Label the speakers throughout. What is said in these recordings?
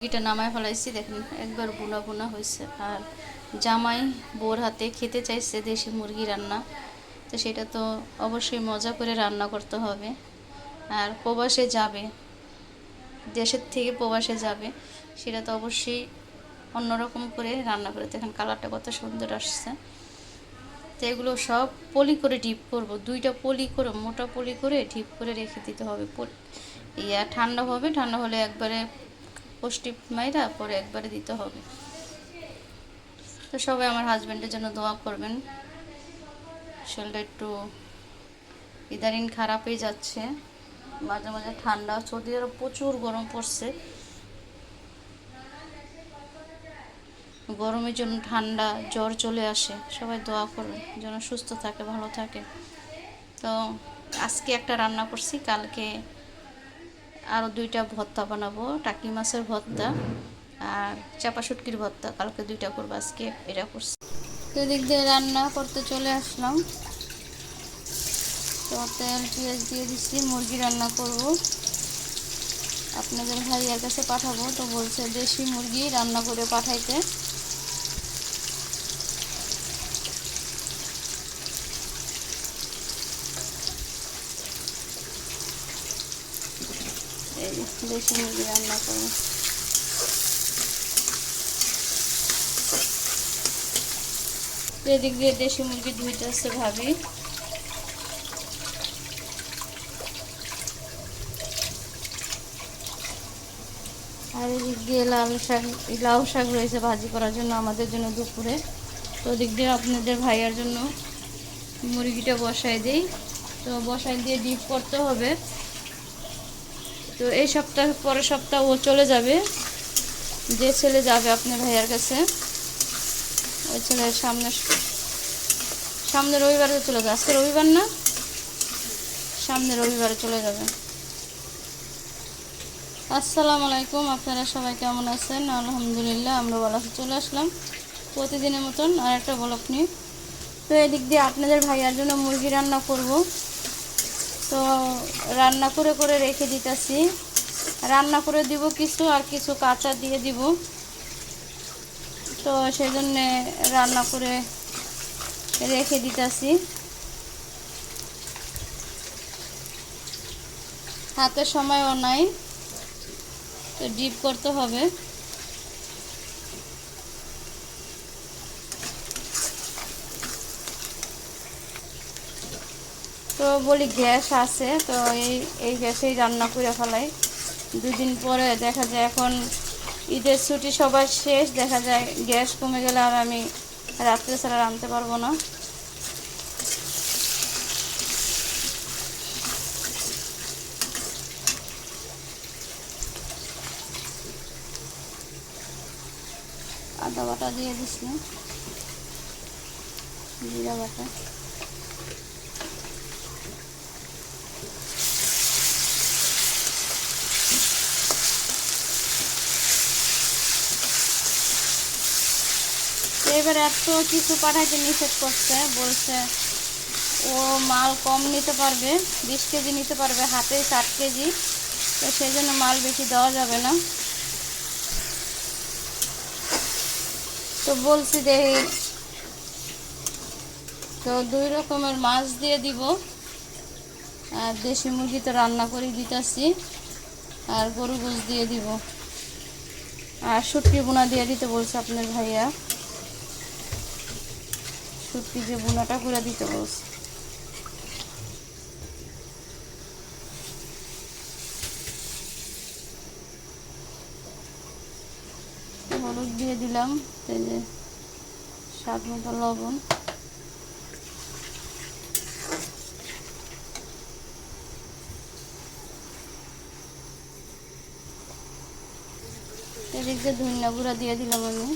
Speaker 1: মুরগিটা নামায় ফেলাইছি, দেখেন একবার বুনা বুনা হয়েছে। আর জামাই বোর হাতে খেতে চাইছে দেশি মুরগি রান্না, তো সেটা তো অবশ্যই মজা করে রান্না করতে হবে। আর প্রবাসে যাবে, দেশের থেকে প্রবাসে যাবে, সেটা তো অবশ্যই অন্যরকম করে রান্না করে। দেখেন কালারটা কত সুন্দর আসছে। তো এগুলো সব পলি করে ডিপ করব, দুইটা পলি করে, মোটা পলি করে ডিপ করে রেখে দিতে হবে। ইয়া ঠান্ডা হবে, ঠান্ডা হলে একবারে পুষ্টি মাইরা পরে একবারে দিতে হবে। তো সবাই আমার হাজব্যান্ডের জন্য দোয়া করবেন। শরীরটা একটু ইদানিং খারাপই যাচ্ছে। মাঝে মাঝে ঠান্ডা সৌদি আরব প্রচুর গরম পড়ছে। গরমের জন্য ঠান্ডা, জ্বর চলে আসে। সবাই দোয়া করবেন, যেন সুস্থ থাকে, ভালো থাকে। তো আজকে একটা রান্না করছি, কালকে আরও দুইটা ভর্তা বানাবো, টাকি মাছের ভর্তা আর চাপা শুটকির ভর্তা। কালকে দুইটা করব, আজকে এটা করছি। এদিক দিয়ে রান্না করতে চলে আসলাম। তো তেল, পেঁয়াজ দিয়ে দিচ্ছি মুরগি রান্না করব। আপনাদের ভাইয়ার কাছে পাঠাবো, তো বলছে দেশি মুরগি রান্না করে পাঠাইতে এই যে দেশি মুরগি রান্না করব। এদিক দিয়ে দেশি মুরগি ধুইতে আসছে ভাবি। আর এদিক দিয়ে লাল শাক, লাউ শাক রয়েছে ভাজি করার জন্য আমাদের জন্য দুপুরে। তো ওদিক দিয়ে আপনাদের ভাইয়ার জন্য মুরগিটা বসাই দিই। তো বসাই দিয়ে ডিপ করতে হবে। তো এই সপ্তাহ পরের সপ্তাহ ও চলে যাবে। যে ছেলে যাবে আপনার ভাইয়ার কাছে, ওই ছেলের সামনে সামনে রবিবারে চলে যাবে। আজকে রবিবার না? সামনে রবিবারে চলে যাবে। আসসালামু আলাইকুম, আপনারা সবাই কেমন আছেন? আলহামদুলিল্লাহ, আমরা বলা চলে আসলাম প্রতিদিনের মতন আর একটা বলক নিয়ে। তো এদিক দিয়ে আপনাদের ভাইয়ার জন্য মুরগি রান্না করব। তো রান্না করে করে রেখে দিতেছি। রান্না করে দিব কিছু আর কিছু কাঁচা দিয়ে দিব। তো সেই জন্যে রান্না করে রেখে দিতেছি। হাতে সময়ও নাই। তো ডিপ করতে হবে। তো বলি গ্যাস আছে, তো এই এই গ্যাসেই রান্না করে ফেলাই। দুদিন পরে দেখা যায় এখন ঈদের ছুটি সবার শেষ, দেখা যায় গ্যাস কমে গেলে আর আমি রাত্রে ছাড়া রাঁধতে পারব না। আদা বাটা দিয়ে দিচ্ছি জিরা বাটা। এবার এত কিছু পাঠাইতে নিষেধ করছে, বলছে, ও মাল কম নিতে পারবে, বিশ কেজি নিতে পারবে, হাতে ষাট কেজি, তো সেই জন্য মাল বেশি দেওয়া যাবে না। তো বলছি দেখি তো দুই রকমের মাছ দিয়ে দিব, আর দেশি মুরগি তো রান্না করে দিতেছি, আর গরু গোস দিয়ে দিব। আর শুটকি বোনা দিয়ে দিতে বলছে আপনার ভাইয়া। শুটকি যে বোনাটা করে দিতে বলছে হলুদ দিয়ে দিলাম, এই যে স্বাদ মতো লবণ। এদিক ধনিয়া গুঁড়া দিয়ে দিলাম আমি।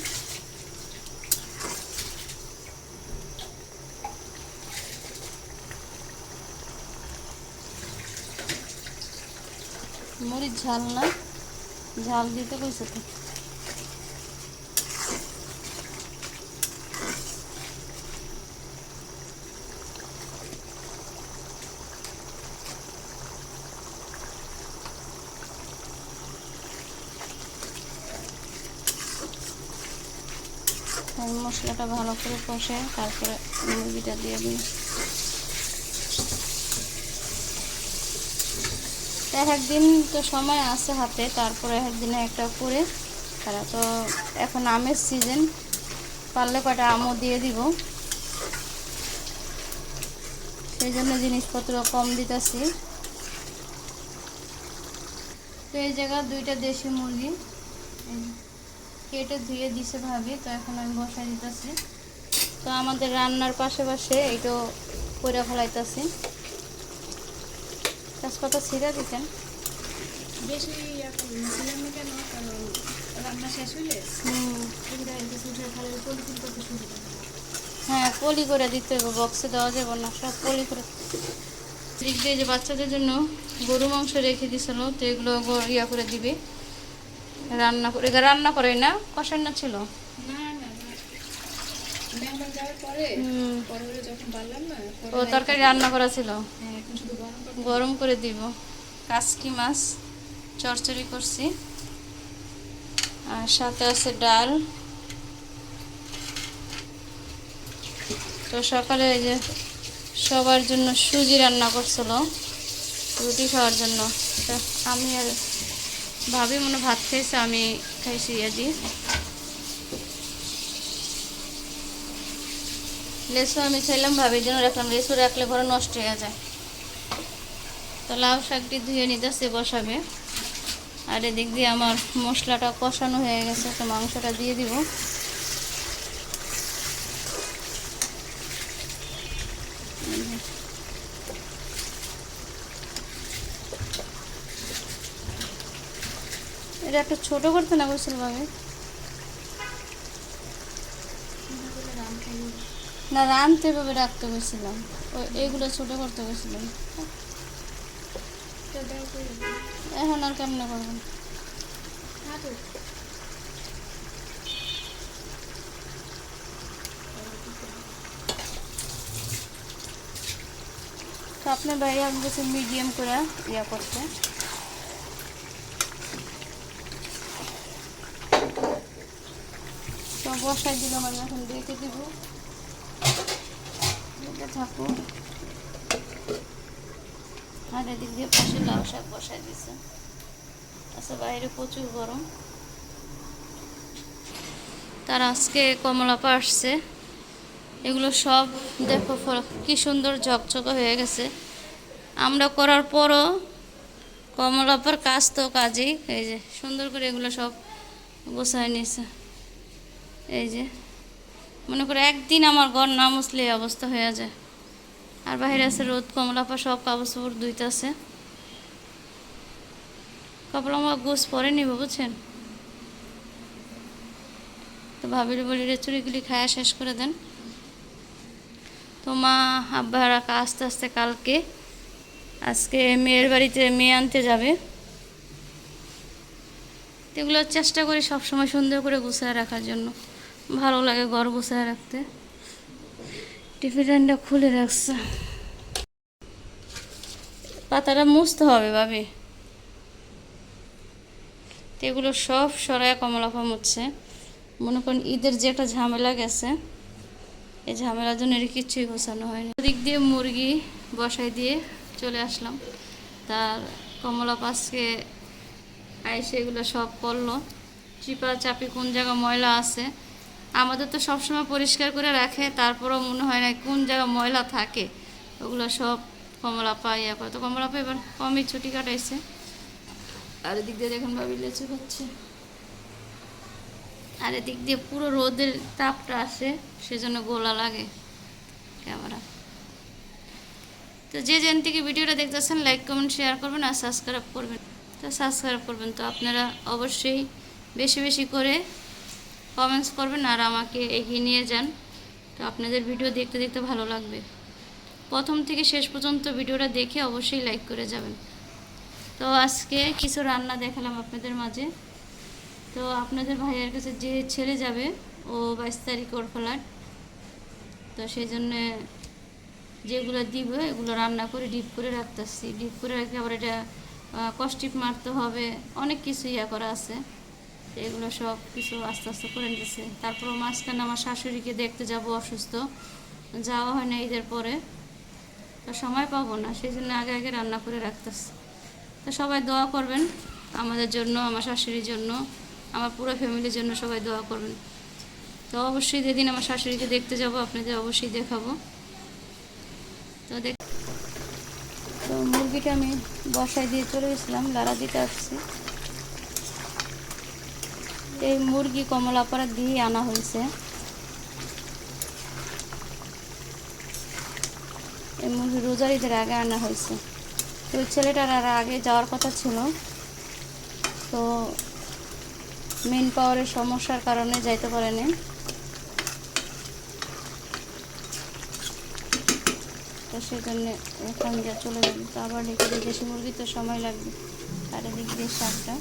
Speaker 1: মরিচ ঝাল না। ঝাল দিতে কইছে তো মশলাটা ভালো করে কষে, তারপরে মুরগিটা দিয়ে দিই। এক একদিন তো সময় আছে হাতে, তারপরে একদিনে একটা করে। তারা তো এখন আমের সিজন পারলে কয়টা আমও দিয়ে দিব। সেই জন্য জিনিসপত্র কম দিতেছি। তো এই জায়গায় দুইটা দেশি মুরগি। কেটে ধুয়ে দিছে ভাবি, তো এখন আমি বসাই দিতেছি। তো আমাদের রান্নার পাশে পাশে এইটাও করে ফেলাইতেছি। তেজপাতা ছিঁড়া দিতেন।
Speaker 2: বেশি ছিলাম না কেন? কারণ রান্না শেষ হইলে হয়।
Speaker 1: পলি করে দিতে হবে বক্সে দেওয়া যাবে না সব পলি করে। দিক দিয়ে যে বাচ্চাদের জন্য গরু মাংস রেখে দিছিল তো এগুলো ইয়া করে দিবে। রান্না করে রান্না করে না? কষাই না ছিল? ও তরকারি রান্না করা ছিল?
Speaker 2: হ্যাঁ গরম
Speaker 1: করে দিব। কাসকি মাছ চরচড়ি করছি। আর সাথে আছে ডাল। তো সকালে এই যে সবার জন্য সুজি রান্না করছিল, রুটি খাওয়ার জন্য। আমি আর ভাবি মনে ভাত খাইছে আমি খাইছি দিয়ে লেসু আমি চাইলাম ভাবির জন্য রাখলাম। লেসু রাখলে ঘরে নষ্ট হয়ে যায়। তো লাউ শাকটি ধুয়ে নিতেছে বসাবে আর এদিক দিয়ে আমার মশলাটা কষানো হয়ে গেছে, তো মাংসটা দিয়ে দিব। এটা একটু ছোট করতে না বলছিল ভাবে না রানতে ভাবে রাখতে গেছিলাম ওই এইগুলো ছোট করতে গেছিলাম। এখন আর কেমনে করবেন? আপনার বাইরে আমি বলছি মিডিয়াম করে ইয়া করতে। তো বসাই দিলাম আমি, এখন রেখে দিব। রেখে থাকো আর এদিক দিয়ে পাশে লাউ শাক বসাই দিছে। আচ্ছা বাইরে প্রচুর গরম। তার আজকে কমলাপা আসছে। এগুলো সব দেখো কি সুন্দর ঝকঝকে হয়ে গেছে। আমরা করার পরও কমলাপার কাজ তো কাজেই। এই যে, সুন্দর করে এগুলো সব গোছায় নিয়েছে এই যে, মনে করে একদিন আমার ঘর না মুছলে অবস্থা হয়ে যায়। আর বাইরে আছে রোদ কমলাপা সব কাপড় ধুইতেছে কাপড় আমার গোছ পরে নিব বুঝছেন? তো ভাবির বলি, রে, চুরিগুলি খায়া শেষ করে দেন। তো মা, আব্বারা আস্তে আস্তে কালকে, আজকে মেয়ের বাড়িতে মেয়ে আনতে যাবে। এগুলো চেষ্টা করি সবসময় সুন্দর করে গুছায় রাখার জন্য। ভালো লাগে ঘর গুছায় রাখতে। টিফিনটা খুলে রাখছে। পাতাটা মুছতে হবে ভাবি। এগুলো সব সরায় কমলাফা মুছছে মনে করেন ঈদের যে একটা ঝামেলা গেছে, এই ঝামেলার জন্য এর কিচ্ছুই গোছানো হয়নি। ওদিক দিয়ে মুরগি বসাই দিয়ে চলে আসলাম। তার কমলা পাশকে আইসে এগুলো সব করল চিপা চাপি কোন জায়গা ময়লা আছে আমাদের তো সবসময় পরিষ্কার করে রাখে, তারপরও মনে হয় না কোন জায়গায় ময়লা থাকে। ওগুলো সব কমলা পা ইয়া করে। তো কমলা পা এবার কমই ছুটি কাটাইছে। আর এদিক দিয়ে দেখুন ভাবি লেচু হচ্ছে আর এদিক দিয়ে পুরো রোদের তাপটা আসে, সেজন্য গোলা লাগে ক্যামেরা। তো যে যেন থেকে ভিডিওটা দেখতেছেন লাইক কমেন্ট শেয়ার করবেন আর সাবস্ক্রাইব করবেন। তো সাবস্ক্রাইব করবেন। তো আপনারা অবশ্যই বেশি বেশি করে কমেন্টস করবেন আর আমাকে এগিয়ে নিয়ে যান। তো আপনাদের ভিডিও দেখতে দেখতে ভালো লাগবে। প্রথম থেকে শেষ পর্যন্ত ভিডিওটা দেখে অবশ্যই লাইক করে যাবেন। তো আজকে কিছু রান্না দেখালাম আপনাদের মাঝে। তো আপনাদের ভাইয়ের কাছে যে ছেলে যাবে, ও বাইশ তারিখ ওর ফ্লাট তো সেই জন্যে যেগুলো দিব, এগুলো রান্না করে ডিপ করে রাখতেছি। ডিপ করে রাখলে আবার এটা কষ্টিপ মারতে হবে। অনেক কিছু ইয়া করা আছে। তো এগুলো সব কিছু আস্তে আস্তে করে নিতেছে। তারপরও মাঝখানে আমার শাশুড়িকে দেখতে যাব অসুস্থ। যাওয়া হয় না ঈদের পরে। তো সময় পাবো না সেই জন্য আগে আগে রান্না করে রাখতেছি। তো সবাই দোয়া করবেন আমাদের জন্য, আমার শাশুড়ির জন্য, আমার পুরো ফ্যামিলির জন্য সবাই দোয়া করবেন। তো অবশ্যই যেদিন আমার শাশুড়িকে দেখতে যাব, আপনাদের অবশ্যই দেখাবো। তো দেখ তো মুরগিটা আমি বসায় দিয়ে চলে গেছিলাম, লাড়া দিতে আসছি। এই মুরগি কমলাপাড়া দিয়ে আনা হয়েছে। এই মুরগি রোজার ঈদের আগে আনা হয়েছে। তো ওই ছেলেটার আর আগে যাওয়ার কথা ছিল। তো মেন পাওয়ারের সমস্যার কারণে যাইতে পারেনি। তো সেই জন্য এখন যা চলে যাবে। তো আবার ঢেকে দিয়ে দেশি মুরগি তো সময় লাগবে। আর এদিক দিয়ে শাকটা।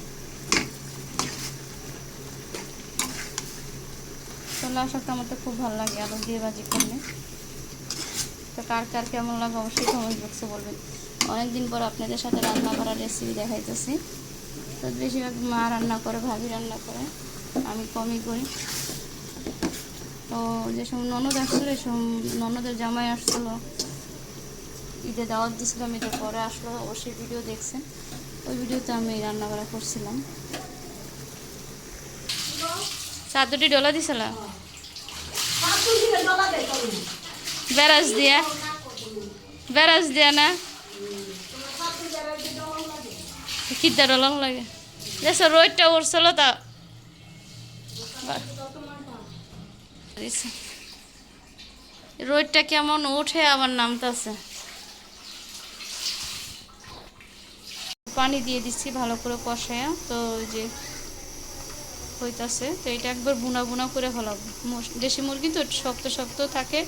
Speaker 1: লাল শাকটা আমার তো খুব ভালো লাগে আলু দিয়ে ভাজি করলে। তো কার কার কেমন লাগে অবশ্যই কমেন্ট বক্সে বলবেন। অনেকদিন পর আপনাদের সাথে রান্না করার রেসিপি দেখাইতেছি। তো বেশিরভাগ মা রান্না করে, ভাবি রান্না করে, আমি কমই করি। তো যে সময় ননদ আসছিল সময় ননদের জামাই আসছিল ঈদে দাওয়াত দিয়েছিলাম ঈদের পরে আসলো, অবশ্যই ভিডিও দেখছেন। ওই ভিডিওতে আমি রান্না করা করছিলাম। চাদরটি ডলা দিছিল বেরাজ দিয়া বেরাজ দিয়া না কিদ্দা ডলাম লাগে দেশ রোদটা উঠছিল তা রোদটা কেমন উঠে আবার নামতেছে পানি দিয়ে দিচ্ছি ভালো করে কষায় তো যে হইতাছে, তো এটা একবার বুনা বুনা করে ফেলাবো দেশি মুরগি তো শক্ত শক্ত থাকে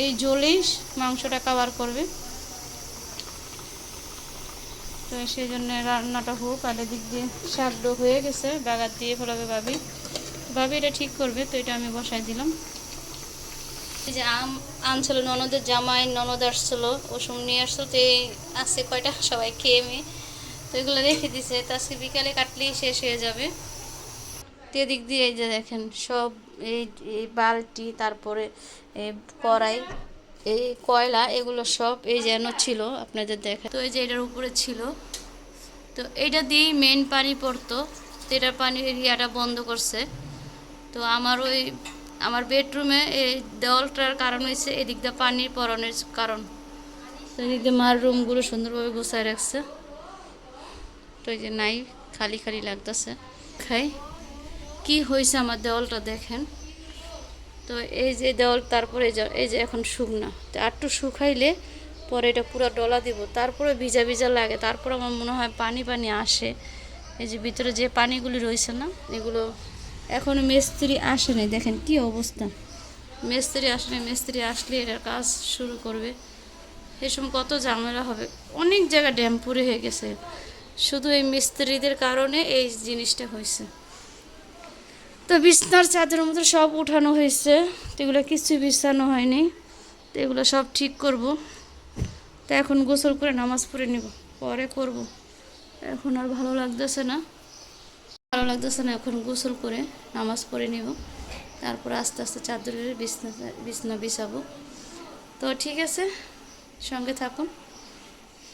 Speaker 1: এই জলেই মাংসটা কাভার করবে। তো সেই জন্য রান্নাটা হোক, আর এদিক দিয়ে শাকডো হয়ে গেছে, বাগার দিয়ে ফেলাবে ভাবি। ভাবি এটা ঠিক করবে, তো এটা আমি বসাই দিলাম। এই যে আম আনছিল ননদের জামাই, ননদ আসছিল ওসব নিয়ে আসছিল, তো এই আছে কয়টা, সবাই খেয়ে মেয়ে তো এগুলো রেখে দিছে, তো আজকে বিকালে কাটলেই শেষ হয়ে যাবে। তো এদিক দিয়ে এই যে দেখেন, সব এই এই বালতি, তারপরে এই কড়াই, এই কয়লা, এগুলো সব এই যেন ছিল, আপনাদের দেখা তো এই যে এটার উপরে ছিল, তো এইটা দিয়েই মেন পানি পড়তো, তো এটার পানির এরিয়াটা বন্ধ করছে। তো আমার ওই, আমার বেডরুমে এই দেওয়ালটার কারণ হয়েছে এদিক দিয়ে পানির পরনের কারণ। তো এদিক দিয়ে মার রুমগুলো সুন্দরভাবে গুছায় রাখছে। তো এই যে নাই, খালি খালি লাগতেছে। খাই। কি হয়েছে আমার দেওয়ালটা দেখেন? তো এই যে দেওয়াল, তারপরে এই যে- এখন শুকনা। তো একটু শুকাইলে পরে এটা পুরো ডলা দিব। তারপরে ভিজা ভিজা লাগে। তারপর আমার মনে হয় পানি পানি আসে। এই যে ভিতরে যে পানিগুলি রয়েছে না, এগুলো এখনও মিস্ত্রি আসেনি দেখেন কি অবস্থা। মিস্ত্রি আসেনি মিস্ত্রি আসলে এটার কাজ শুরু করবে। সময় কত ঝামেলা হবে। অনেক জায়গায় ড্যাম পুরে হয়ে গেছে। শুধু এই মিস্ত্রিদের কারণে এই জিনিসটা হয়েছে। তো বিছনার চাদরের মতো সব উঠানো হয়েছে। তো এগুলো কিছুই বিছানো হয়নি। তো এগুলো সব ঠিক করব। তো এখন গোসল করে নামাজ পড়ে নিব। পরে করব। এখন আর ভালো লাগতেছে না। ভালো লাগতেছে না এখন গোসল করে নামাজ পড়ে নিব। তারপর আস্তে আস্তে চাদরের বিছনা বিছনা বিছাবো। তো ঠিক আছে, সঙ্গে থাকুন।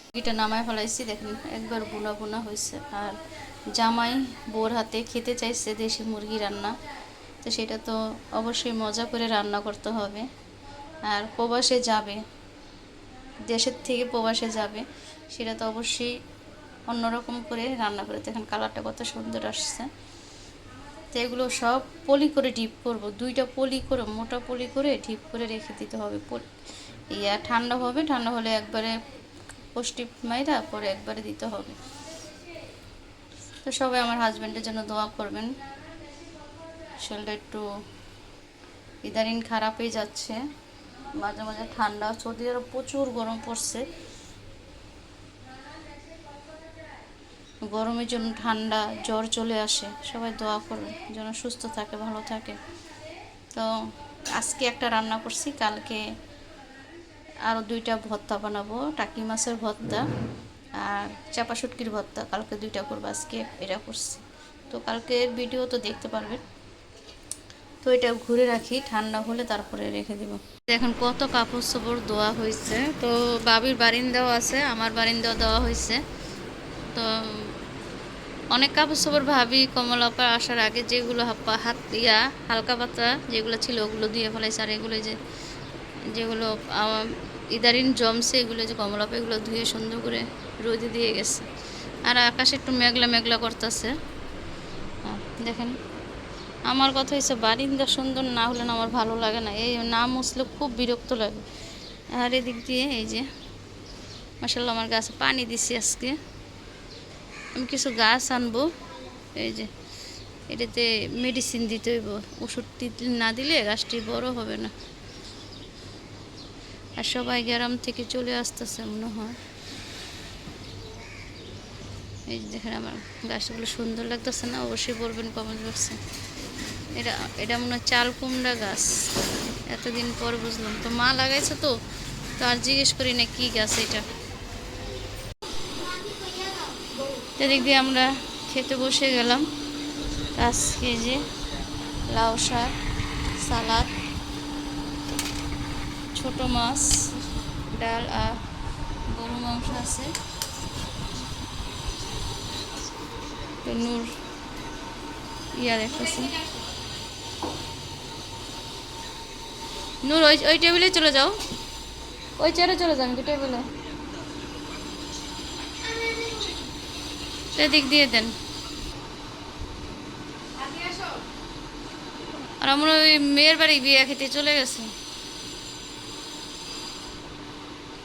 Speaker 1: মুরগিটা নামায় ফেলাইছি, দেখেন একবার বুনা বুনা হয়েছে। আর জামাই বোর হাতে খেতে চাইছে দেশি মুরগি রান্না, তো সেটা তো অবশ্যই মজা করে রান্না করতে হবে। আর প্রবাসে যাবে, দেশের থেকে প্রবাসে যাবে, সেটা তো অবশ্যই অন্যরকম করে রান্না করে। দেখেন কালারটা কত সুন্দর আসছে। তো এগুলো সব পলি করে ডিপ করব, দুইটা পলি করে, মোটা পলি করে ডিপ করে রেখে দিতে হবে। ইয়া ঠান্ডা হবে, ঠান্ডা হলে একবারে পুষ্টি মাইরা পরে একবারে দিতে হবে। তো সবাই আমার হাজব্যান্ডের জন্য দোয়া করবেন। শরীরটা একটু ইদানিং খারাপই যাচ্ছে। মাঝে মাঝে ঠান্ডা, সর্দি আরও প্রচুর গরম পড়ছে। গরমের জন্য ঠান্ডা, জ্বর চলে আসে। সবাই দোয়া করবেন, যেন সুস্থ থাকে, ভালো থাকে। তো আজকে একটা রান্না করছি, কালকে আরও দুইটা ভর্তা বানাবো, টাকি মাছের ভর্তা। আর চাপা শুটকির ভর্তা, কালকে দুইটা করব আজকে, এটা করছি। তো কালকের ভিডিও তো দেখতে পারবেন। তো এটা ঘুরে রাখি, ঠান্ডা হলে তারপরে রেখে দিব। এখন কত কাপড় চোপড় দেওয়া হয়েছে তো বাবির বারিন্দাও আছে, আমার বারিন্দাও দেওয়া হয়েছে তো অনেক কাপড় চোপড় ভাবি কমলাপা আসার আগে যেগুলো হাত ইয়া, হালকা পাতা যেগুলো ছিল ওগুলো দিয়ে ফেলাইছে, আর এগুলো যে, যেগুলো ইদারিন জমছে, এগুলো যে কমলাপা এগুলো ধুয়ে সুন্দর করে রোদে দিয়ে গেছে। আর আকাশে একটু মেঘলা মেঘলা করতেছে। দেখেন, আমার কথা হচ্ছে বারিন্দা সুন্দর না হলে না আমার ভালো লাগে না। এই না মুছলে খুব বিরক্ত লাগে। আর এদিক দিয়ে এই যে মাসাল্লাহ আমার গাছে পানি দিছি আজকে। আমি কিছু গাছ আনব। এই যে, এটাতে মেডিসিন দিতে হইব। ওষুধ না দিলে গাছটি বড় হবে না। আর সবাই গ্রাম থেকে চলে আসতেছে মনে হয়। এই যে দেখেন আমার গাছগুলো সুন্দর লাগতেছে না, অবশ্যই বলবেন কমেন্ট বক্সে এটা এটা মনে হয় চাল কুমড়া গাছ। এতদিন পর বুঝলাম। তো মা লাগাইছে তো তো আর জিজ্ঞেস করি না কী গাছ এটা। এদিক দিয়ে আমরা খেতে বসে গেলাম। আজকে কেজি লাউ শাক, সালাদ, ছোটো মাছ, ডাল আর গরু মাংস আছে। তো নূর ইয়া দেখতেছি নূর ওই ওই টেবিলে চলে যাও ওই চেয়ারে চলে যান কি টেবিলে সেদিক দিয়ে দেন আর আমরা ওই মেয়ের বাড়ি বিয়ে খেতে চলে গেছে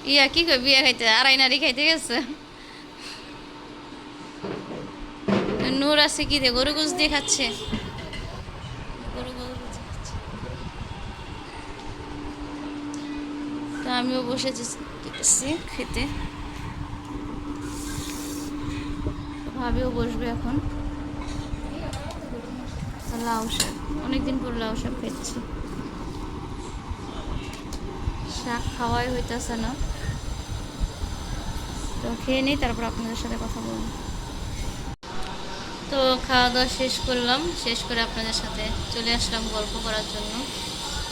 Speaker 1: ইয়া কি কই বিয়ে খাইতে আড়াই নারী খাইতে গেছে নূর আছে কি দিয়ে গরু গোস দিয়ে খাচ্ছে। তো আমিও বসেছি দেখতেছি খেতে। ভাবিও বসবে এখন। লাউ শাক। অনেকদিন পর লাউ শাক খাচ্ছি। শাক খাওয়াই হইতেছে না। তো খেয়ে নিই, তারপর আপনাদের সাথে কথা বলব। তো খাওয়া দাওয়া শেষ করলাম। শেষ করে আপনাদের সাথে চলে আসলাম গল্প করার জন্য।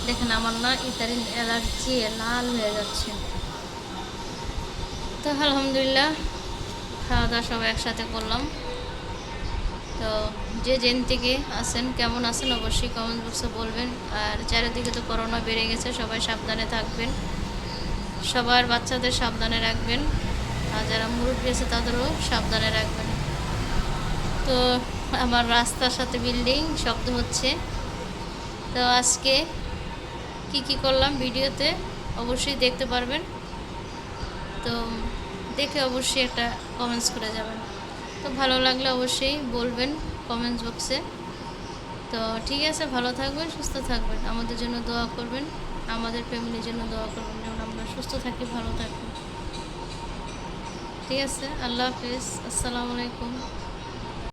Speaker 1: দেখেন আমার না ইতারিন অ্যালার্জি লাল হয়ে যাচ্ছে। তো আলহামদুলিল্লাহ, খাওয়া দাওয়া সব একসাথে করলাম। তো যে জেন থেকে আছেন, কেমন আছেন অবশ্যই কমেন্ট বক্সে বলবেন। আর চারিদিকে তো করোনা বেড়ে গেছে, সবাই সাবধানে থাকবেন। সবার বাচ্চাদের সাবধানে রাখবেন। আর যারা মুরব্বী আছে, তাদেরও সাবধানে রাখবেন। তো আমার রাস্তার সাথে বিল্ডিং শব্দ হচ্ছে। তো আজকে কি কি করলাম ভিডিওতে অবশ্যই দেখতে পারবেন। তো দেখে অবশ্যই একটা কমেন্টস করে যাবেন। তো ভালো লাগলে অবশ্যই বলবেন কমেন্টস বক্সে তো ঠিক আছে, ভালো থাকবেন, সুস্থ থাকবেন। আমাদের জন্য দোয়া করবেন, আমাদের ফ্যামিলির জন্য দোয়া করবেন, যেমন আমরা সুস্থ থাকি, ভালো থাকি ঠিক আছে, আল্লাহ হাফিজ, আসসালামু আলাইকুম।